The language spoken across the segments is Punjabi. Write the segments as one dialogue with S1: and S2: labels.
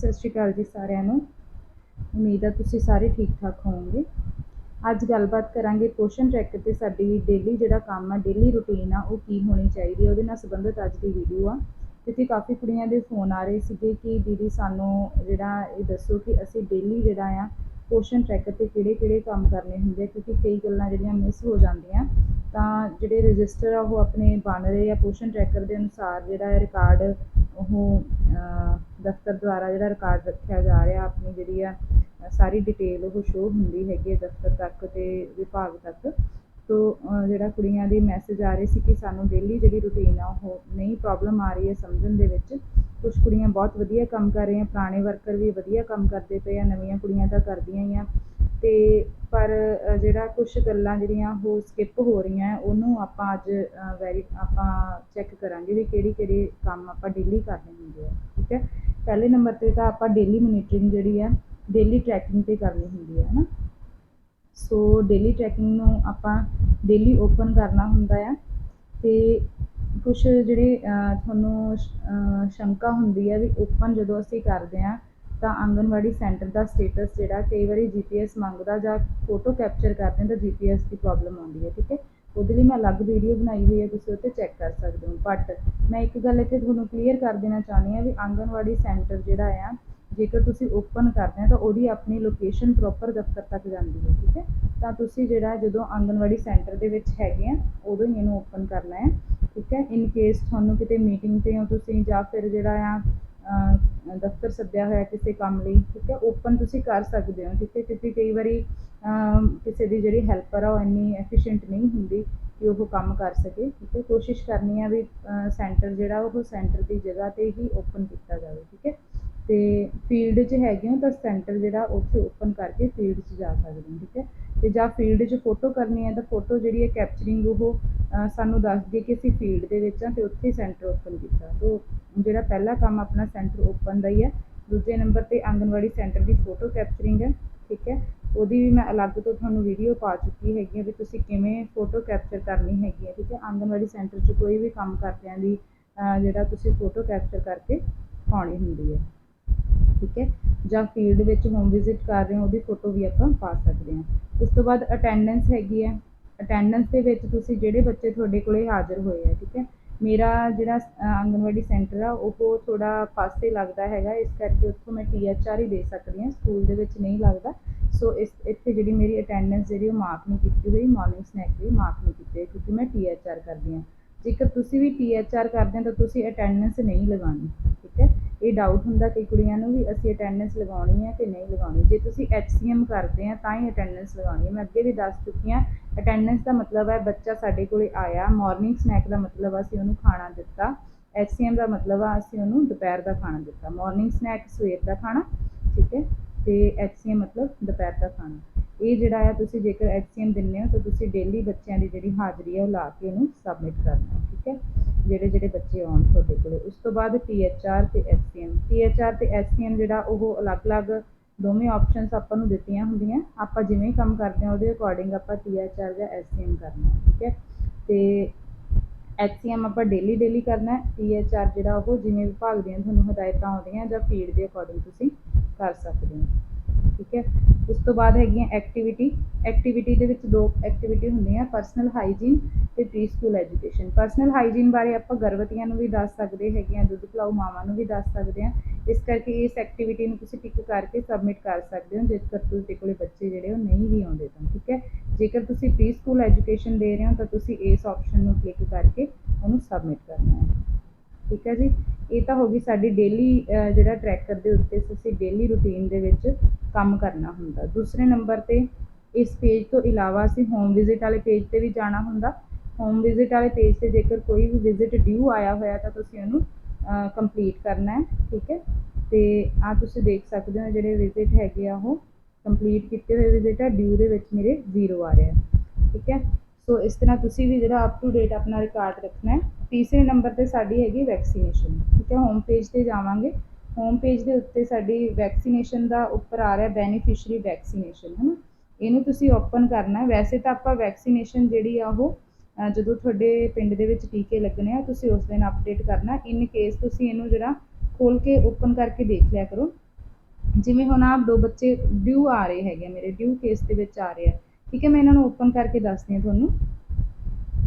S1: ਸਤਿ ਸ਼੍ਰੀ ਅਕਾਲ ਜੀ ਸਾਰਿਆਂ ਨੂੰ। ਉਮੀਦ ਹੈ ਤੁਸੀਂ ਸਾਰੇ ਠੀਕ ਠਾਕ ਹੋਵੋਗੇ। ਅੱਜ ਗੱਲਬਾਤ ਕਰਾਂਗੇ ਪੋਸ਼ਨ ਟਰੈਕਰ ਤੇ ਸਾਡੀ ਡੇਲੀ ਜਿਹੜਾ ਕੰਮ ਆ ਡੇਲੀ ਰੁਟੀਨ ਆ, ਉਹ ਕੀ ਹੋਣੀ ਚਾਹੀਦੀ ਹੈ ਉਹਦੇ ਨਾਲ ਸੰਬੰਧਿਤ ਅੱਜ ਦੀ ਵੀਡੀਓ ਆ। ਕਿਉਂਕਿ ਕਾਫੀ ਕੁੜੀਆਂ ਦੇ ਫੋਨ ਆ ਰਹੇ ਸੀਗੇ ਕਿ ਦੀਦੀ ਸਾਨੂੰ ਜਿਹੜਾ ਇਹ ਦੱਸੋ ਕਿ ਅਸੀਂ ਡੇਲੀ ਜਿਹੜਾ ਆ, ਪੋਸ਼ਨ ਟਰੈਕਰ ਤੇ ਕਿਹੜੇ ਕਿਹੜੇ ਕੰਮ ਕਰਨੇ ਹੁੰਦੇ ਆ, ਕਿਉਂਕਿ ਕਈ ਗੱਲਾਂ ਜਿਹੜੀਆਂ ਮਿਸ ਹੋ ਜਾਂਦੀਆਂ। ਤਾਂ ਜਿਹੜੇ ਰਜਿਸਟਰ ਆ ਉਹ ਆਪਣੇ ਬਣ ਰਹੇ ਆ, ਪੋਸ਼ਨ ਟਰੈਕਰ ਦੇ ਅਨੁਸਾਰ ਜਿਹੜਾ ਹੈ ਰਿਕਾਰਡ ਉਹ ਦਫ਼ਤਰ ਦੁਆਰਾ ਜਿਹੜਾ ਰਿਕਾਰਡ ਰੱਖਿਆ ਜਾ ਰਿਹਾ, ਆਪਣੀ ਜਿਹੜੀ ਆ, ਸਾਰੀ ਡਿਟੇਲ ਉਹ ਸ਼ੋ ਹੁੰਦੀ ਹੈਗੀ ਹੈ ਦਫ਼ਤਰ ਤੱਕ ਤੇ ਵਿਭਾਗ ਤੱਕ। ਤੋ ਜਿਹੜਾ ਕੁੜੀਆਂ ਦੇ ਮੈਸੇਜ ਆ ਰਹੇ ਸੀ ਕਿ ਸਾਨੂੰ ਡੇਲੀ ਜਿਹੜੀ ਰੁਟੀਨ ਆ, ਉਹ ਨਹੀਂ ਪ੍ਰੋਬਲਮ ਆ ਰਹੀ ਹੈ ਸਮਝਣ ਦੇ ਵਿੱਚ। ਕੁਝ ਕੁੜੀਆਂ ਬਹੁਤ ਵਧੀਆ ਕੰਮ ਕਰ ਰਹੀਆਂ, ਪੁਰਾਣੇ ਵਰਕਰ ਵੀ ਵਧੀਆ ਕੰਮ ਕਰਦੇ ਪਏ ਆ, ਨਵੀਆਂ ਕੁੜੀਆਂ ਤਾਂ ਕਰਦੀਆਂ ਹੀ ਆ। ਤੇ ਪਰ ਜਿਹੜਾ ਕੁਛ ਗੱਲਾਂ ਜਿਹੜੀਆਂ ਉਹ ਸਕਿੱਪ ਹੋ ਰਹੀਆਂ ਉਹਨੂੰ ਆਪਾਂ ਅੱਜ ਵੈਰੀ ਆਪਾਂ ਚੈੱਕ ਕਰਾਂਗੇ ਵੀ ਕਿਹੜੇ ਕਿਹੜੇ ਕੰਮ ਆਪਾਂ ਡੇਲੀ ਕਰਨੇ ਹੁੰਦੇ ਆ, ਠੀਕ ਹੈ? ਪਹਿਲੇ ਨੰਬਰ ਤੇ ਤਾਂ ਆਪਾਂ ਡੇਲੀ ਮੋਨੀਟਰਿੰਗ ਜਿਹੜੀ ਆ ਡੇਲੀ ਟਰੈਕਿੰਗ ਤੇ ਕਰਨੀ ਹੁੰਦੀ ਹੈ ਨਾ ਸੋ ਡੇਲੀ ਟਰੈਕਿੰਗ ਨੂੰ ਆਪਾਂ ਡੇਲੀ ਓਪਨ ਕਰਨਾ ਹੁੰਦਾ ਆ ਅਤੇ ਕੁਛ ਜਿਹੜੇ ਤੁਹਾਨੂੰ ਸ਼ੰਕਾ ਹੁੰਦੀ ਹੈ ਵੀ ਓਪਨ ਜਦੋਂ ਅਸੀਂ ਕਰਦੇ ਹਾਂ ਤਾਂ ਆਂਗਨਵਾੜੀ ਸੈਂਟਰ ਦਾ ਸਟੇਟਸ ਜਿਹੜਾ ਕਈ ਵਾਰੀ ਜੀਪੀਐਸ ਮੰਗਦਾ ਜਾਂ ਫੋਟੋ ਕੈਪਚਰ ਕਰਦੇ ਹਾਂ ਤਾਂ ਜੀਪੀਐਸ ਦੀ ਪ੍ਰੋਬਲਮ ਆਉਂਦੀ ਹੈ, ਠੀਕ ਹੈ? ਉਹਦੇ ਲਈ ਮੈਂ ਅਲੱਗ ਵੀਡੀਓ ਬਣਾਈ ਹੋਈ ਹੈ, ਤੁਸੀਂ ਉੱਤੇ ਚੈੱਕ ਕਰ ਸਕਦੇ ਹੋ। ਬਟ ਮੈਂ ਇੱਕ ਗੱਲ ਇੱਥੇ ਤੁਹਾਨੂੰ ਕਲੀਅਰ ਕਰ ਦੇਣਾ ਚਾਹੁੰਦੀ ਹਾਂ ਵੀ ਆਂਗਨਵਾੜੀ ਸੈਂਟਰ ਜਿਹੜਾ ਆ, ਜੇਕਰ ਤੁਸੀਂ ਓਪਨ ਕਰਦੇ ਆ ਤਾਂ ਉਹਦੀ ਆਪਣੀ ਲੋਕੇਸ਼ਨ ਪ੍ਰੋਪਰ ਦਫ਼ਤਰ ਤੱਕ ਜਾਂਦੀ ਹੈ, ਠੀਕ ਹੈ? ਤਾਂ ਤੁਸੀਂ ਜਿਹੜਾ ਜਦੋਂ ਆਂਗਨਵਾੜੀ ਸੈਂਟਰ ਦੇ ਵਿੱਚ ਹੈਗੇ ਆ, ਉਦੋਂ ਹੀ ਇਹਨੂੰ ਓਪਨ ਕਰਨਾ ਹੈ, ਠੀਕ ਹੈ? ਇਨ ਕੇਸ ਤੁਹਾਨੂੰ ਕਿਤੇ ਮੀਟਿੰਗ ਤੇ ਹੋ ਤੁਸੀਂ ਜਾਂ ਫਿਰ ਜਿਹੜਾ ਆ ਦਫ਼ਤਰ ਸੱਦਿਆ ਹੋਇਆ ਕਿਸੇ ਕੰਮ ਲਈ, ਠੀਕ ਹੈ? ਓਪਨ ਤੁਸੀਂ ਕਰ ਸਕਦੇ ਹੋ, ਠੀਕ ਹੈ? ਕਿਉਂਕਿ ਕਈ ਵਾਰੀ ਕਿਸੇ ਦੀ ਜਿਹੜੀ ਹੈਲਪਰ ਆ, ਉਹ ਇੰਨੀ ਐਫੀਸ਼ੀਐਂਟ ਨਹੀਂ ਹੁੰਦੀ ਕਿ ਉਹ ਕੰਮ ਕਰ ਸਕੇ, ਠੀਕ ਹੈ? ਕੋਸ਼ਿਸ਼ ਕਰਨੀ ਆ ਵੀ ਸੈਂਟਰ ਜਿਹੜਾ, ਉਹ ਸੈਂਟਰ ਦੀ ਜਗ੍ਹਾ ਤੇ ਹੀ ਓਪਨ ਕੀਤਾ ਜਾਵੇ, ਠੀਕ ਹੈ? ਅਤੇ ਫੀਲਡ 'ਚ ਹੈਗੇ ਹੋ ਤਾਂ ਸੈਂਟਰ ਜਿਹੜਾ ਉੱਥੇ ਓਪਨ ਕਰਕੇ ਫੀਲਡ 'ਚ ਜਾ ਸਕਦੇ ਹੋ, ਠੀਕ ਹੈ? ਅਤੇ ਜਾਂ ਫੀਲਡ 'ਚ ਫੋਟੋ ਕਰਨੀ ਹੈ, ਤਾਂ ਫੋਟੋ ਜਿਹੜੀ ਹੈ ਕੈਪਚਰਿੰਗ ਉਹ ਸਾਨੂੰ ਦੱਸਦੀ ਦਈਏ ਕਿ ਅਸੀਂ ਫੀਲਡ ਦੇ ਵਿੱਚ ਹਾਂ ਅਤੇ ਉੱਥੇ ਸੈਂਟਰ ਓਪਨ ਕੀਤਾ। ਤੋ ਜਿਹੜਾ ਪਹਿਲਾ ਕੰਮ ਆਪਣਾ ਸੈਂਟਰ ਓਪਨ ਦਾ ਹੀ ਹੈ, ਦੂਜੇ ਨੰਬਰ ਤੇ ਆਂਗਣਵਾੜੀ ਸੈਂਟਰ ਦੀ ਫੋਟੋ ਕੈਪਚਰਿੰਗ ਹੈ, ਠੀਕ ਹੈ? ਉਹਦੀ ਵੀ ਮੈਂ ਅਲੱਗ ਤੋਂ ਤੁਹਾਨੂੰ ਵੀਡੀਓ ਪਾ ਚੁੱਕੀ ਹੈਗੀ ਹੈ ਵੀ ਤੁਸੀਂ ਕਿਵੇਂ ਫੋਟੋ ਕੈਪਚਰ ਕਰਨੀ ਹੈਗੀ ਹੈ, ਠੀਕ ਹੈ? ਆਂਗਨਵਾੜੀ ਸੈਂਟਰ 'ਚ ਕੋਈ ਵੀ ਕੰਮ ਕਰਦਿਆਂ ਦੀ ਜਿਹੜਾ ਤੁਸੀਂ ਫੋਟੋ ਕੈਪਚਰ ਕਰਕੇ ਪਾਉਣੀ ਹੁੰਦੀ ਹੈ। ਠੀਕ ਹੈ, ਜਾਂ ਫੀਲਡ ਵਿੱਚ ਹੋਮ ਵਿਜ਼ਿਟ ਕਰ ਰਹੇ ਹੋ, ਉਹਦੀ ਫੋਟੋ ਵੀ ਆਪਾਂ ਪਾ ਸਕਦੇ ਹਾਂ। ਉਸ ਤੋਂ ਬਾਅਦ ਅਟੈਂਡੈਂਸ ਹੈਗੀ ਹੈ। ਅਟੈਂਡੈਂਸ ਦੇ ਵਿੱਚ ਤੁਸੀਂ ਜਿਹੜੇ ਬੱਚੇ ਤੁਹਾਡੇ ਕੋਲੇ ਹਾਜ਼ਰ ਹੋਏ ਆ, ਠੀਕ ਹੈ, ਮੇਰਾ ਜਿਹੜਾ ਆਂਗਨਵਾੜੀ ਸੈਂਟਰ ਆ, ਉਹ ਥੋੜਾ ਪਾਸੇ ਲੱਗਦਾ ਹੈਗਾ, ਇਸ ਕਰਕੇ ਉੱਥੋਂ ਮੈਂ ਟੀਐਚਆਰ ਹੀ ਦੇ ਸਕਦੀ ਹਾਂ, ਸਕੂਲ ਦੇ ਵਿੱਚ ਨਹੀਂ ਲੱਗਦਾ। ਸੋ ਇਸ, ਇੱਥੇ ਜਿਹੜੀ ਮੇਰੀ ਅਟੈਂਡੈਂਸ ਜਿਹੜੀ ਉਹ ਮਾਰਕ ਨਹੀਂ ਕੀਤੀ ਹੋਈ ਮਾਰਨਿੰਗ ਸਨੈਕ ਵੀ ਮਾਰਕ ਨਹੀਂ ਕੀਤੇ ਕਿਉਂਕਿ ਮੈਂ ਟੀਐਚਆਰ ਕਰਦੀ ਹਾਂ। ਜੇਕਰ ਤੁਸੀਂ ਵੀ ਟੀਐਚਆਰ ਕਰਦੇ ਹੋ, ਤਾਂ ਤੁਸੀਂ ਅਟੈਂਡੈਂਸ ਨਹੀਂ ਲਗਾਉਣੀ। ਇਹ ਡਾਊਟ ਹੁੰਦਾ ਕਈ ਕੁੜੀਆਂ ਨੂੰ ਵੀ ਅਸੀਂ ਅਟੈਂਡੈਂਸ ਲਗਾਉਣੀ ਹੈ ਕਿ ਨਹੀਂ ਲਗਾਉਣੀ। ਜੇ ਤੁਸੀਂ ਐਚਸੀਐਮ ਕਰਦੇ ਆ, ਤਾਂ ਹੀ ਅਟੈਂਡੈਂਸ ਲਗਾਉਣੀ ਹੈ। ਮੈਂ ਅੱਗੇ ਵੀ ਦੱਸ ਚੁੱਕੀ ਹਾਂ ਅਟੈਂਡੈਂਸ ਦਾ ਮਤਲਬ ਹੈ ਬੱਚਾ ਸਾਡੇ ਕੋਲੇ ਆਇਆ ਮਾਰਨਿੰਗ ਸਨੈਕ ਦਾ ਮਤਲਬ ਆ, ਅਸੀਂ ਉਹਨੂੰ ਖਾਣਾ ਦਿੱਤਾ। ਐਚਸੀਐਮ ਦਾ ਮਤਲਬ ਆ, ਅਸੀਂ ਉਹਨੂੰ ਦੁਪਹਿਰ ਦਾ ਖਾਣਾ ਦਿੱਤਾ। ਮਾਰਨਿੰਗ ਸਨੈਕ ਸਵੇਰ ਦਾ ਖਾਣਾ, ਠੀਕ ਹੈ? ਤੇ ਐਚਸੀਐਮ ਮਤਲਬ ਦੁਪਹਿਰ ਦਾ ਖਾਣਾ। ਇਹ ਜਿਹੜਾ ਆ ਤੁਸੀਂ ਜੇਕਰ ਐਚਸੀਐਮ ਦਿੰਦੇ ਹੋ ਤਾਂ ਤੁਸੀਂ ਡੇਲੀ ਬੱਚਿਆਂ ਦੀ ਜਿਹੜੀ ਹਾਜ਼ਰੀ ਹੈ ਉਹ ਲਾ ਕੇ ਉਹਨੂੰ ਸਬਮਿਟ ਕਰਨਾ ਠੀਕ ਹੈ? ਜਿਹੜੇ ਜਿਹੜੇ ਬੱਚੇ ਆਉਣ ਤੁਹਾਡੇ ਕੋਲੇ। ਉਸ ਤੋਂ ਬਾਅਦ ਟੀਐਚਆਰ ਤੇ ਐਚਸੀਐਮ। ਟੀਐਚਆਰ ਤੇ ਐਚਸੀਐਮ ਜਿਹੜਾ ਉਹ ਅਲੱਗ-ਅਲੱਗ ਦੋਵੇਂ ਆਪਸ਼ਨਸ ਆਪਾਂ ਨੂੰ ਦਿੱਤੀਆਂ ਹੁੰਦੀਆਂ। ਆਪਾਂ ਜਿਵੇਂ ਕੰਮ ਕਰਦੇ ਹਾਂ ਉਹਦੇ ਅਕੋਰਡਿੰਗ ਆਪਾਂ ਟੀਐਚਆਰ ਜਾਂ ਐਚਸੀਐਮ ਕਰਨਾ ਹੈ, ਠੀਕ ਹੈ? ਤੇ ਐਚਸੀਐਮ ਆਪਾਂ ਡੇਲੀ ਡੇਲੀ ਕਰਨਾ ਹੈ। ਟੀਐਚਆਰ ਜਿਹੜਾ ਉਹ ਜਿਵੇਂ ਵਿਭਾਗ ਦੀਆਂ ਤੁਹਾਨੂੰ ਹਦਾਇਤਾਂ ਆਉਂਦੀਆਂ ਜਾਂ ਫੀਡ ਦੇ ਅਕੋਰਡਿੰਗ ਤੁਸੀਂ ਕਰ ਸਕਦੇ ਹੋ। ਠੀਕ ਹੈ? ਉਸ ਤੋਂ ਬਾਅਦ ਹੈਗੀਆਂ ਐਕਟੀਵਿਟੀ ਐਕਟੀਵਿਟੀ ਦੇ ਵਿੱਚ ਦੋ ਐਕਟੀਵਿਟੀ ਹੁੰਦੀਆਂ ਪਰਸਨਲ ਹਾਈਜੀਨ ਤੇ pre school education personal hygiene ਬਾਰੇ ਆਪਾਂ ਗਰਭਵਤੀਆਂ ਨੂੰ ਵੀ ਦੱਸ ਸਕਦੇ ਹੈਗੇ ਆ, ਦੁੱਧ ਪਿਲਾਊ ਮਾਵਾਂ ਨੂੰ ਵੀ ਦੱਸ ਸਕਦੇ ਆ। ਇਸ ਕਰਕੇ ਇਸ ਐਕਟੀਵਿਟੀ ਨੂੰ ਤੁਸੀਂ ਟਿਕ ਕਰਕੇ ਸਬਮਿਟ ਕਰ ਸਕਦੇ ਹੋ, ਜੇਕਰ ਤੁਹਾਡੇ ਕੋਲੇ ਬੱਚੇ ਜਿਹੜੇ ਉਹ ਨਹੀਂ ਵੀ ਆਉਂਦੇ ਤਾਂ, ਠੀਕ ਹੈ? ਜੇਕਰ ਤੁਸੀਂ ਪ੍ਰੀ ਸਕੂਲ ਐਜੂਕੇਸ਼ਨ ਦੇ ਰਹੇ ਹੋ, ਤਾਂ ਤੁਸੀਂ ਇਸ ਆਪਸ਼ਨ ਨੂੰ ਕਲਿੱਕ ਕਰਕੇ ਉਹਨੂੰ ਸਬਮਿਟ ਕਰਨਾ ਹੈ। ਠੀਕ ਹੈ ਜੀ। ਇਹ ਤਾਂ ਹੋ ਗਈ ਸਾਡੀ ਡੇਲੀ ਜਿਹੜਾ ਟਰੈਕਰ ਦੇ ਉੱਤੇ ਅਸੀਂ ਡੇਲੀ ਰੂਟੀਨ ਦੇ ਵਿੱਚ ਕੰਮ ਕਰਨਾ ਹੁੰਦਾ। ਦੂਸਰੇ ਨੰਬਰ ਤੇ ਇਸ ਪੇਜ ਤੋਂ ਇਲਾਵਾ ਅਸੀਂ ਹੋਮ ਵਿਜ਼ਿਟ ਵਾਲੇ ਪੇਜ ਤੇ ਵੀ ਜਾਣਾ ਹੁੰਦਾ। ਹੋਮ ਵਿਜ਼ਿਟ ਵਾਲੇ ਪੇਜ ਤੇ ਜੇਕਰ ਕੋਈ ਵੀ ਵਿਜ਼ਿਟ ਡਿਊ ਆਇਆ ਹੋਇਆ ਤਾਂ ਤੁਸੀਂ ਉਹਨੂੰ ਕੰਪਲੀਟ ਕਰਨਾ ਹੈ, ਠੀਕ ਹੈ। ਤੇ ਆ ਤੁਸੀਂ ਦੇਖ ਸਕਦੇ ਹੋ ਜਿਹੜੇ ਵਿਜ਼ਿਟ ਹੈਗੇ ਆ ਉਹ ਕੰਪਲੀਟ ਕੀਤੇ ਹੋਏ ਵਿਜ਼ਿਟ ਆ ਡਿਊ ਦੇ ਵਿੱਚ ਮੇਰੇ ਜ਼ੀਰੋ ਆ ਰਿਹਾ ਠੀਕ ਹੈ। ਸੋ ਇਸ ਤਰ੍ਹਾਂ ਤੁਸੀਂ ਵੀ ਜਿਹੜਾ ਅਪ ਟੂ ਡੇਟ ਆਪਣਾ ਰਿਕਾਰਡ ਰੱਖਣਾ ਹੈ, ਤੀਸਰੇ ਨੰਬਰ ਤੇ ਸਾਡੀ ਹੈਗੀ ਵੈਕਸੀਨੇਸ਼ਨ ਠੀਕ ਹੈ ਹੋਮ ਪੇਜ ਤੇ ਜਾਵਾਂਗੇ। ਹੋਮ ਪੇਜ ਦੇ ਉੱਤੇ ਸਾਡੀ ਵੈਕਸੀਨੇਸ਼ਨ ਦਾ ਉੱਪਰ ਆ ਰਿਹਾ ਬੈਨੀਫੀਸ਼ੀਅਰੀ ਵੈਕਸੀਨੇਸ਼ਨ ਹੈ ਨਾ ਇਹਨੂੰ ਤੁਸੀਂ ਓਪਨ ਕਰਨਾ ਵੈਸੇ ਤਾਂ ਆਪਾਂ ਵੈਕਸੀਨੇਸ਼ਨ ਜਿਹੜੀ ਆ ਉਹ ਜਦੋਂ ਤੁਹਾਡੇ ਪਿੰਡ ਦੇ ਵਿੱਚ ਟੀਕੇ ਲੱਗਣੇ ਆ, ਤੁਸੀਂ ਉਸ ਦਿਨ ਅਪਡੇਟ ਕਰਨਾ। ਇਨ ਕੇਸ ਤੁਸੀਂ ਇਹਨੂੰ ਜਿਹੜਾ ਖੋਲ ਕੇ ਓਪਨ ਕਰਕੇ ਦੇਖ ਲਿਆ ਕਰੋ। ਜਿਵੇਂ ਹੁਣ ਆਪ ਦੋ ਬੱਚੇ ਡਿਊ ਆ ਰਹੇ ਹੈਗੇ ਆ, ਮੇਰੇ ਡਿਊ ਕੇਸ ਦੇ ਵਿੱਚ ਆ ਰਹੇ ਆ। ਠੀਕ ਹੈ, ਮੈਂ ਇਹਨਾਂ ਨੂੰ ਓਪਨ ਕਰਕੇ ਦੱਸਦੀ ਹਾਂ ਤੁਹਾਨੂੰ।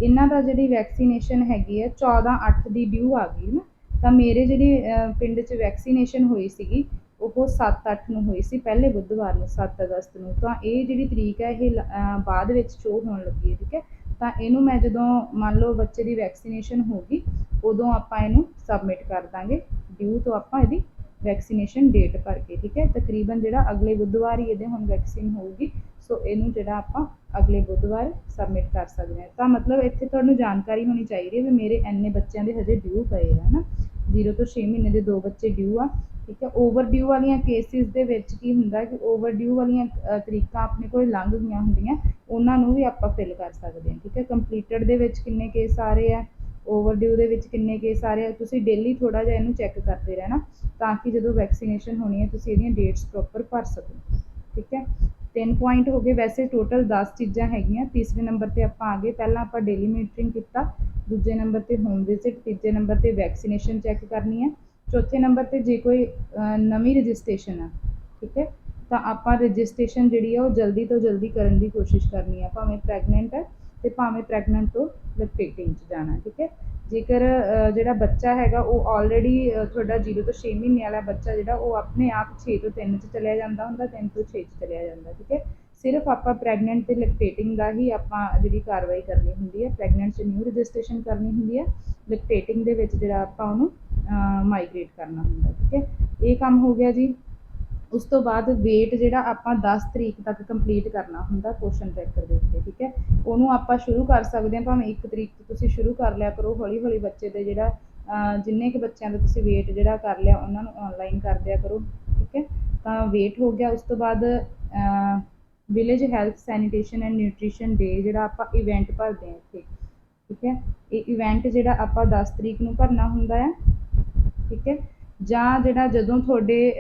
S1: ਇਹਨਾਂ ਦਾ ਜਿਹੜੀ ਵੈਕਸੀਨੇਸ਼ਨ ਹੈਗੀ ਹੈ 14 8 ਦੀ ਡਿਊ ਆ ਗਈ ਨਾ। ਤਾਂ ਮੇਰੇ ਜਿਹੜੀ ਪਿੰਡ 'ਚ ਵੈਕਸੀਨੇਸ਼ਨ ਹੋਈ ਸੀਗੀ, ਉਹ 7 8 ਨੂੰ ਹੋਈ ਸੀ, ਪਹਿਲੇ ਬੁੱਧਵਾਰ ਨੂੰ 7 ਅਗਸਤ ਨੂੰ। ਤਾਂ ਇਹ ਜਿਹੜੀ ਤਰੀਕ ਹੈ, ਇਹ ਲ- ਬਾਅਦ ਵਿੱਚ ਸ਼ੋ ਹੋਣ ਲੱਗੀ ਹੈ, ਠੀਕ ਹੈ। ਤਾਂ ਇਹਨੂੰ ਮੈਂ ਜਦੋਂ ਮੰਨ ਲਓ ਬੱਚੇ ਦੀ ਵੈਕਸੀਨੇਸ਼ਨ ਹੋ ਗਈ, ਉਦੋਂ ਆਪਾਂ ਇਹਨੂੰ ਸਬਮਿਟ ਕਰ ਦਾਂਗੇ। ਡਿਊ ਤੋਂ ਆਪਾਂ ਇਹਦੀ ਵੈਕਸੀਨੇਸ਼ਨ ਡੇਟ ਭਰ ਕੇ ਠੀਕ ਹੈ? ਤਕਰੀਬਨ ਜਿਹੜਾ ਅਗਲੇ ਬੁੱਧਵਾਰ ਹੀ ਇਹਦੇ ਹੁਣ ਵੈਕਸੀਨ ਹੋਊਗੀ, ਸੋ ਇਹਨੂੰ ਜਿਹੜਾ ਆਪਾਂ ਅਗਲੇ ਬੁੱਧਵਾਰ ਸਬਮਿਟ ਕਰ ਸਕਦੇ ਹਾਂ। ਤਾਂ ਮਤਲਬ ਇੱਥੇ ਤੁਹਾਨੂੰ ਜਾਣਕਾਰੀ ਹੋਣੀ ਚਾਹੀਦੀ ਹੈ ਵੀ ਮੇਰੇ ਇੰਨੇ ਬੱਚਿਆਂ ਦੇ ਹਜੇ ਡਿਊ ਪਏ ਆ ਨਾ 0 ਤੋਂ 6 ਮਹੀਨੇ ਦੇ ਦੋ ਬੱਚੇ ਡਿਊ ਆ, ਠੀਕ ਹੈ? ਓਵਰ ਡਿਊ ਵਾਲੀਆਂ ਕੇਸਿਸ ਦੇ ਵਿੱਚ ਕੀ ਹੁੰਦਾ ਕਿ ਓਵਰ ਡਿਊ ਵਾਲੀਆਂ ਤਰੀਕਾਂ ਆਪਣੇ ਕੋਲ ਲੰਘ ਗਈਆਂ ਹੁੰਦੀਆਂ, ਉਹਨਾਂ ਨੂੰ ਵੀ ਆਪਾਂ ਫਿਲ ਕਰ ਸਕਦੇ ਹਾਂ, ਠੀਕ ਹੈ? ਕੰਪਲੀਟਡ ਦੇ ਵਿੱਚ ਕਿੰਨੇ ਕੇਸ ਆ ਰਹੇ ਆ? ਓਵਰਡਿਊ ਦੇ ਵਿੱਚ ਕਿੰਨੇ ਕੇਸ ਆ ਰਹੇ ਆ, ਤੁਸੀਂ ਡੇਲੀ ਥੋੜਾ ਜਿਹਾ ਇਹਨੂੰ ਚੈੱਕ ਕਰਦੇ ਰਹਿਣਾ ਤਾਂ ਕਿ ਜਦੋਂ ਵੈਕਸੀਨੇਸ਼ਨ ਹੋਣੀ ਹੈ, ਤੁਸੀਂ ਇਹਦੀਆਂ ਡੇਟਸ ਪ੍ਰੋਪਰ ਭਰ ਸਕੋ, ਠੀਕ ਹੈ? ਤਿੰਨ ਪੁਆਇੰਟ ਹੋ ਗਏ, ਵੈਸੇ ਟੋਟਲ 10 ਚੀਜ਼ਾਂ ਹੈਗੀਆਂ, ਤੀਸਰੇ ਨੰਬਰ ਤੇ ਆਪਾਂ ਆ ਗਏ, ਪਹਿਲਾਂ ਆਪਾਂ ਡੇਲੀ ਮੀਟਰਿੰਗ ਕੀਤਾ, ਦੂਜੇ ਨੰਬਰ ਤੇ ਹੋਮ ਵਿਜ਼ਿਟ ਤੀਜੇ ਨੰਬਰ ਤੇ ਵੈਕਸੀਨੇਸ਼ਨ ਚੈੱਕ ਕਰਨੀ ਹੈ, ਚੌਥੇ ਨੰਬਰ ਤੇ ਜੇ ਕੋਈ ਨਵੀਂ ਰਜਿਸਟ੍ਰੇਸ਼ਨ ਆ, ਠੀਕ ਹੈ? ਤਾਂ ਆਪਾਂ ਰਜਿਸਟ੍ਰੇਸ਼ਨ ਜਿਹੜੀ ਆ ਉਹ ਜਲਦੀ ਤੋਂ ਜਲਦੀ ਕਰਨ ਦੀ ਕੋਸ਼ਿਸ਼ ਕਰਨੀ ਆ ਭਾਵੇਂ ਪ੍ਰੈਗਨੈਂਟ ਹੈ ਤੇ ਭਾਵੇਂ ਪ੍ਰੈਗਨੈਂਟ ਤੋਂ ਲੈਕਟੇਟਿੰਗ 'ਚ ਜਾਣਾ ਠੀਕ ਹੈ? ਜੇਕਰ ਜਿਹੜਾ ਬੱਚਾ ਹੈਗਾ, ਉਹ ਆਲਰੇਡੀ ਤੁਹਾਡਾ ਜੀਰੋ ਤੋਂ ਛੇ ਮਹੀਨੇ ਵਾਲਾ ਬੱਚਾ ਜਿਹੜਾ, ਉਹ ਆਪਣੇ ਆਪ ਛੇ ਤੋਂ ਤਿੰਨ 'ਚ ਚਲਿਆ ਜਾਂਦਾ ਹੁੰਦਾ, ਤਿੰਨ ਤੋਂ ਛੇ 'ਚ ਚਲਿਆ ਜਾਂਦਾ, ਠੀਕ ਹੈ? ਸਿਰਫ ਆਪਾਂ ਪ੍ਰੈਗਨੈਂਟ ਤੇ ਲੈਕਟੇਟਿੰਗ ਦਾ ਹੀ ਆਪਾਂ ਜਿਹੜੀ ਕਾਰਵਾਈ ਕਰਨੀ ਹੁੰਦੀ ਹੈ ਪ੍ਰੈਗਨੈਂਟ 'ਚ ਨਿਊ ਰਜਿਸਟ੍ਰੇਸ਼ਨ ਕਰਨੀ ਹੁੰਦੀ ਹੈ ਲੈਕਟੇਟਿੰਗ ਦੇ ਵਿੱਚ ਜਿਹੜਾ ਆਪਾਂ ਉਹਨੂੰ ਮਾਈਗ੍ਰੇਟ ਕਰਨਾ ਹੁੰਦਾ, ਠੀਕ ਹੈ? ਇਹ ਕੰਮ ਹੋ ਗਿਆ ਜੀ। ਉਸ ਤੋਂ ਬਾਅਦ ਵੇਟ ਜਿਹੜਾ ਆਪਾਂ 10 ਤਰੀਕ ਤੱਕ ਕੰਪਲੀਟ ਕਰਨਾ ਹੁੰਦਾ ਕੁਐਸਚਨ ਟ੍ਰੈਕਰ ਦੇ ਉੱਤੇ, ਠੀਕ ਹੈ? ਉਹਨੂੰ ਆਪਾਂ ਸ਼ੁਰੂ ਕਰ ਸਕਦੇ ਹਾਂ, ਭਾਵੇਂ 1 ਤਰੀਕ ਤੋਂ ਤੁਸੀਂ ਸ਼ੁਰੂ ਕਰ ਲਿਆ ਕਰੋ ਹੌਲੀ ਹੌਲੀ ਬੱਚੇ ਦੇ ਜਿਹੜਾ ਜਿੰਨੇ ਕੁ ਬੱਚਿਆਂ ਦਾ ਤੁਸੀਂ ਵੇਟ ਜਿਹੜਾ ਕਰ ਲਿਆ, ਉਹਨਾਂ ਨੂੰ ਆਨਲਾਈਨ ਕਰ ਦਿਆ ਕਰੋ, ਠੀਕ ਹੈ? ਤਾਂ ਵੇਟ ਹੋ ਗਿਆ, ਉਸ ਤੋਂ ਬਾਅਦ village health sanitation and nutrition day ਜਿਹੜਾ ਆਪਾਂ ਇਵੈਂਟ ਭਰਦੇ ਹਾਂ ਇੱਥੇ, ਠੀਕ ਹੈ? ਇਹ ਇਵੈਂਟ ਜਿਹੜਾ ਆਪਾਂ 10 ਤਰੀਕ ਨੂੰ ਭਰਨਾ ਹੁੰਦਾ ਹੈ, ਠੀਕ ਹੈ? ਜਾਂ ਜਿਹੜਾ ਜਦੋਂ ਤੁਹਾਡੇ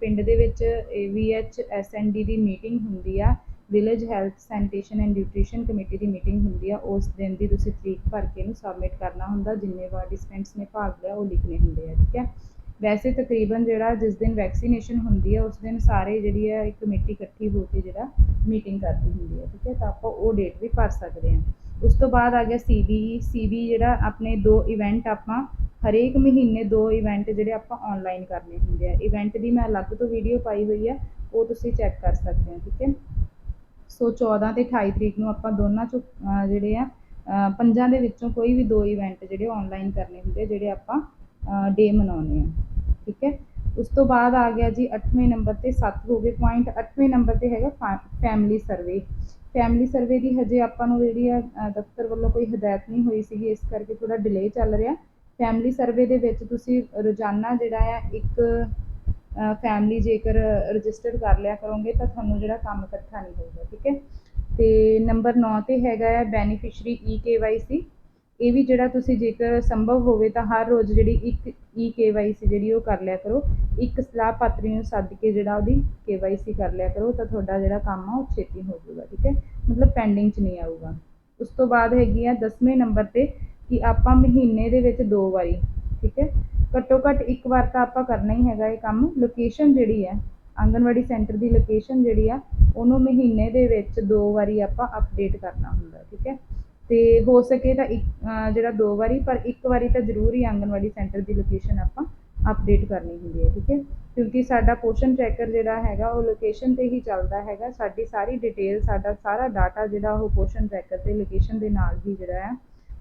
S1: ਪਿੰਡ ਦੇ ਵਿੱਚ ਏਵੀਐਚ ਡੀ ਦੀ ਮੀਟਿੰਗ ਹੁੰਦੀ ਆ village health sanitation and nutrition committee the meeting ਹੁੰਦੀ ਆ, ਉਸ ਦਿਨ ਦੀ ਤੁਸੀਂ ਤਰੀਕ ਭਰ ਕੇ ਇਹਨੂੰ ਸਬਮਿਟ ਕਰਨਾ ਹੁੰਦਾ, ਜਿੰਨੇ ਪਾਰਟੀਸਪੈਂਟਸ ਨੇ ਭਾਗ ਲਿਆ, ਉਹ ਲਿਖਣੇ ਹੁੰਦੇ ਆ, ਠੀਕ ਹੈ? ਵੈਸੇ ਤਕਰੀਬਨ ਜਿਹੜਾ ਜਿਸ ਦਿਨ ਵੈਕਸੀਨੇਸ਼ਨ ਹੁੰਦੀ ਹੈ ਉਸ ਦਿਨ ਸਾਰੇ ਜਿਹੜੀ ਹੈ ਕਮੇਟੀ ਇਕੱਠੀ ਹੋ ਕੇ ਜਿਹੜਾ ਮੀਟਿੰਗ ਕਰਦੀ ਹੁੰਦੀ ਹੈ ਠੀਕ ਹੈ? ਤਾਂ ਆਪਾਂ ਉਹ ਡੇਟ ਵੀ ਭਰ ਸਕਦੇ ਹਾਂ। ਉਸ ਤੋਂ ਬਾਅਦ ਆ ਗਿਆ ਸੀਬੀ ਸੀਬੀ ਜਿਹੜਾ ਆਪਣੇ ਦੋ ਇਵੈਂਟ ਆਪਾਂ ਹਰੇਕ ਮਹੀਨੇ ਦੋ ਇਵੈਂਟ ਜਿਹੜੇ ਆਪਾਂ ਆਨਲਾਈਨ ਕਰਨੇ ਹੁੰਦੇ ਆ। ਇਵੈਂਟ ਦੀ ਮੈਂ ਅਲੱਗ ਤੋਂ ਵੀਡੀਓ ਪਾਈ ਹੋਈ ਹੈ ਉਹ ਤੁਸੀਂ ਚੈੱਕ ਕਰ ਸਕਦੇ ਹੋ ਠੀਕ ਹੈ? ਸੋ 14 ਤੇ 28 ਤਰੀਕ ਨੂੰ ਆਪਾਂ ਦੋਨਾਂ ਚੋਂ ਜਿਹੜੇ ਆ ਪੰਜਾਂ ਦੇ ਵਿੱਚੋਂ ਕੋਈ ਵੀ ਦੋ ਇਵੈਂਟ ਜਿਹੜੇ ਆਨਲਾਈਨ ਕਰਨੇ ਹੁੰਦੇ ਆ, ਜਿਹੜੇ ਆਪਾਂ ਡੇ ਮਨਾਉਣੇ ਆ ਠੀਕ ਹੈ? ਉਸ ਤੋਂ ਬਾਅਦ ਆ ਗਿਆ ਜੀ 8ਵੇਂ ਨੰਬਰ ਤੇ 7 ਹੋ ਗਏ। ਪੁਆਇੰਟ 8ਵੇਂ ਨੰਬਰ ਤੇ ਹੈਗਾ ਫੈਮਿਲੀ ਸਰਵੇ ਫੈਮਿਲੀ ਸਰਵੇ ਦੀ ਹਜੇ ਆਪਾਂ ਨੂੰ ਜਿਹੜੀ ਆ ਦਫ਼ਤਰ ਵੱਲੋਂ ਕੋਈ ਹਦਾਇਤ ਨਹੀਂ ਹੋਈ ਸੀਗੀ, ਇਸ ਕਰਕੇ ਥੋੜਾ ਡਿਲੇ ਚੱਲ ਰਿਹਾ। ਫੈਮਿਲੀ ਸਰਵੇ ਦੇ ਵਿੱਚ ਤੁਸੀਂ ਰੋਜ਼ਾਨਾ ਜਿਹੜਾ ਆ, ਇੱਕ ਫੈਮਿਲੀ ਜੇਕਰ ਰਜਿਸਟਰ ਕਰ ਲਿਆ ਕਰੋਗੇ, ਤਾਂ ਤੁਹਾਨੂੰ ਜਿਹੜਾ ਕੰਮ ਇਕੱਠਾ ਨਹੀਂ ਹੋਊਗਾ, ਠੀਕ ਹੈ? ਤੇ ਨੰਬਰ 9 ਤੇ ਹੈਗਾ ਹੈ ਬੈਨੀਫੀਸ਼ਰੀ ਈ ਕੇਵਾਈਸੀ ਇਹ ਵੀ ਜਿਹੜਾ ਤੁਸੀਂ ਜੇਕਰ ਸੰਭਵ ਹੋਵੇ ਤਾਂ ਹਰ ਰੋਜ਼ ਜਿਹੜੀ ਇੱਕ ਈ ਕੇਵਾਈਸੀ ਜਿਹੜੀ ਉਹ ਕਰ ਲਿਆ ਕਰੋ। ਇੱਕ ਸਲਾਹ ਪਾਤਰੀ ਨੂੰ ਸੱਦ ਕੇ ਜਿਹੜਾ ਉਹਦੀ ਕੇਵਾਈਸੀ ਕਰ ਲਿਆ ਕਰੋ ਤਾਂ ਤੁਹਾਡਾ ਜਿਹੜਾ ਕੰਮ ਆ ਉਹ ਛੇਤੀ ਹੋ ਜਾਊਗਾ, ਠੀਕ ਹੈ? ਮਤਲਬ ਪੈਂਡਿੰਗ 'ਚ ਨਹੀਂ ਆਊਗਾ। ਉਸ ਤੋਂ ਬਾਅਦ ਹੈਗੀ ਆ 10ਵੇਂ ਨੰਬਰ ਤੇ ਕਿ ਆਪਾਂ ਮਹੀਨੇ ਦੇ ਵਿੱਚ ਦੋ ਵਾਰੀ, ਠੀਕ ਹੈ? ਘੱਟੋ ਘੱਟ ਇੱਕ ਵਾਰ ਤਾਂ ਆਪਾਂ ਕਰਨਾ ਹੀ ਹੈਗਾ ਇਹ ਕੰਮ। ਲੋਕੇਸ਼ਨ ਜਿਹੜੀ ਹੈ, ਆਂਗਨਵਾੜੀ ਸੈਂਟਰ ਦੀ ਲੋਕੇਸ਼ਨ ਜਿਹੜੀ ਆ, ਉਹਨੂੰ ਮਹੀਨੇ ਦੇ ਵਿੱਚ ਦੋ ਵਾਰੀ ਆਪਾਂ ਅਪਡੇਟ ਕਰਨਾ ਹੁੰਦਾ, ਠੀਕ ਹੈ? ਅਤੇ ਹੋ ਸਕੇ ਤਾਂ ਇੱਕ ਜਿਹੜਾ ਦੋ ਵਾਰੀ, ਪਰ ਇੱਕ ਵਾਰੀ ਤਾਂ ਜ਼ਰੂਰ ਹੀ ਆਂਗਨਵਾੜੀ ਸੈਂਟਰ ਦੀ ਲੋਕੇਸ਼ਨ ਆਪਾਂ ਅਪਡੇਟ ਕਰਨੀ ਹੁੰਦੀ ਹੈ, ਠੀਕ ਹੈ? ਕਿਉਂਕਿ ਸਾਡਾ ਪੋਸ਼ਨ ਟਰੈਕਰ ਜਿਹੜਾ ਹੈਗਾ, ਉਹ ਲੋਕੇਸ਼ਨ ਤੇ ਹੀ ਚੱਲਦਾ ਹੈਗਾ। ਸਾਡੀ ਸਾਰੀ ਡਿਟੇਲ ਸਾਡਾ ਸਾਰਾ ਡਾਟਾ ਜਿਹੜਾ ਉਹ ਪੋਸ਼ਨ ਟਰੈਕਰ ਤੇ ਲੋਕੇਸ਼ਨ ਦੇ ਨਾਲ ਹੀ ਜਿਹੜਾ ਹੈ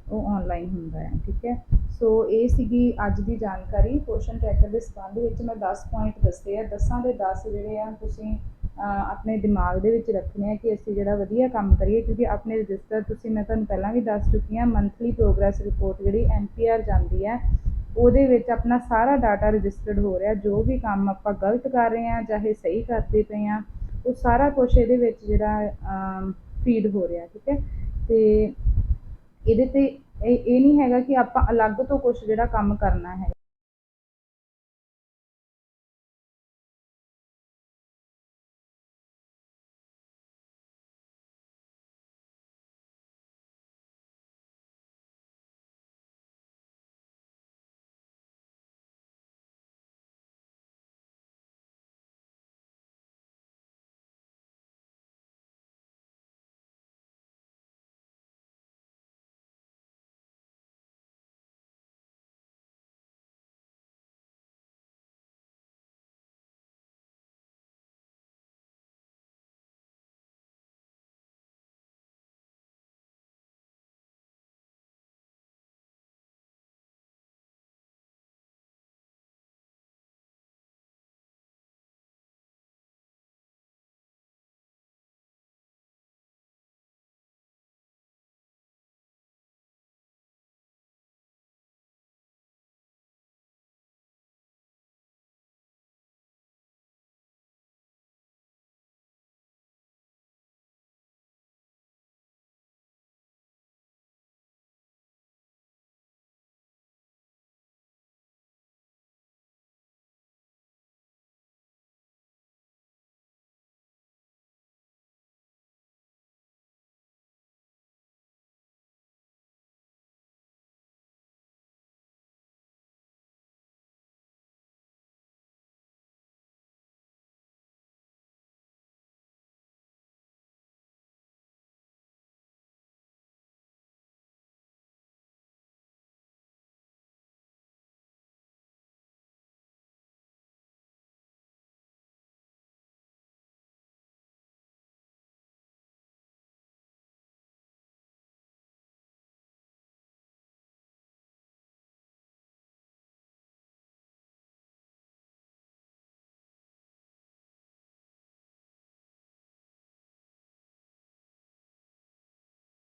S1: ਉਹ ਆਨਲਾਈਨ ਹੁੰਦਾ ਹੈ, ਠੀਕ ਹੈ? ਸੋ ਇਹ ਸੀਗੀ ਅੱਜ ਦੀ ਜਾਣਕਾਰੀ ਪੋਸ਼ਨ ਟਰੈਕਰ ਦੇ ਸੰਬੰਧ ਵਿੱਚ। ਮੈਂ 10 ਪੁਆਇੰਟ ਦੱਸੇ ਆ। 10 ਦੇ 10 ਜਿਹੜੇ ਆ, ਤੁਸੀਂ ਆਪਣੇ ਦਿਮਾਗ ਦੇ ਵਿੱਚ ਰੱਖਣੇ ਆ ਕਿ ਅਸੀਂ ਜਿਹੜਾ ਵਧੀਆ ਕੰਮ ਕਰੀਏ, ਕਿਉਂਕਿ ਆਪਣੇ ਰਜਿਸਟਰ ਤੁਸੀਂ ਮੈਂ ਤੁਹਾਨੂੰ ਪਹਿਲਾਂ ਵੀ ਦੱਸ ਚੁੱਕੀ ਹਾਂ ਮੰਥਲੀ ਪ੍ਰੋਗਰੈਸ ਰਿਪੋਰਟ ਜਿਹੜੀ ਐਨਪੀਆਰ ਜਾਂਦੀ ਹੈ, ਉਹਦੇ ਵਿੱਚ ਆਪਣਾ ਸਾਰਾ ਡਾਟਾ ਰਜਿਸਟਰਡ ਹੋ ਰਿਹਾ, ਜੋ ਵੀ ਕੰਮ ਆਪਾਂ ਗਲਤ ਕਰ ਰਹੇ ਹਾਂ ਚਾਹੇ ਸਹੀ ਕਰਦੇ ਪਏ ਹਾਂ, ਉਹ ਸਾਰਾ ਕੁਝ ਇਹਦੇ ਵਿੱਚ ਜਿਹੜਾ ਫੀਡ ਹੋ ਰਿਹਾ, ਠੀਕ ਹੈ? ਤੇ ਇਹਦੇ ਤੇ ਇਹ ਇਹ ਨਹੀਂ ਹੈਗਾ ਕਿ ਆਪਾਂ ਅਲੱਗ ਤੋਂ ਕੁਝ ਜਿਹੜਾ ਕੰਮ ਕਰਨਾ ਹੈ।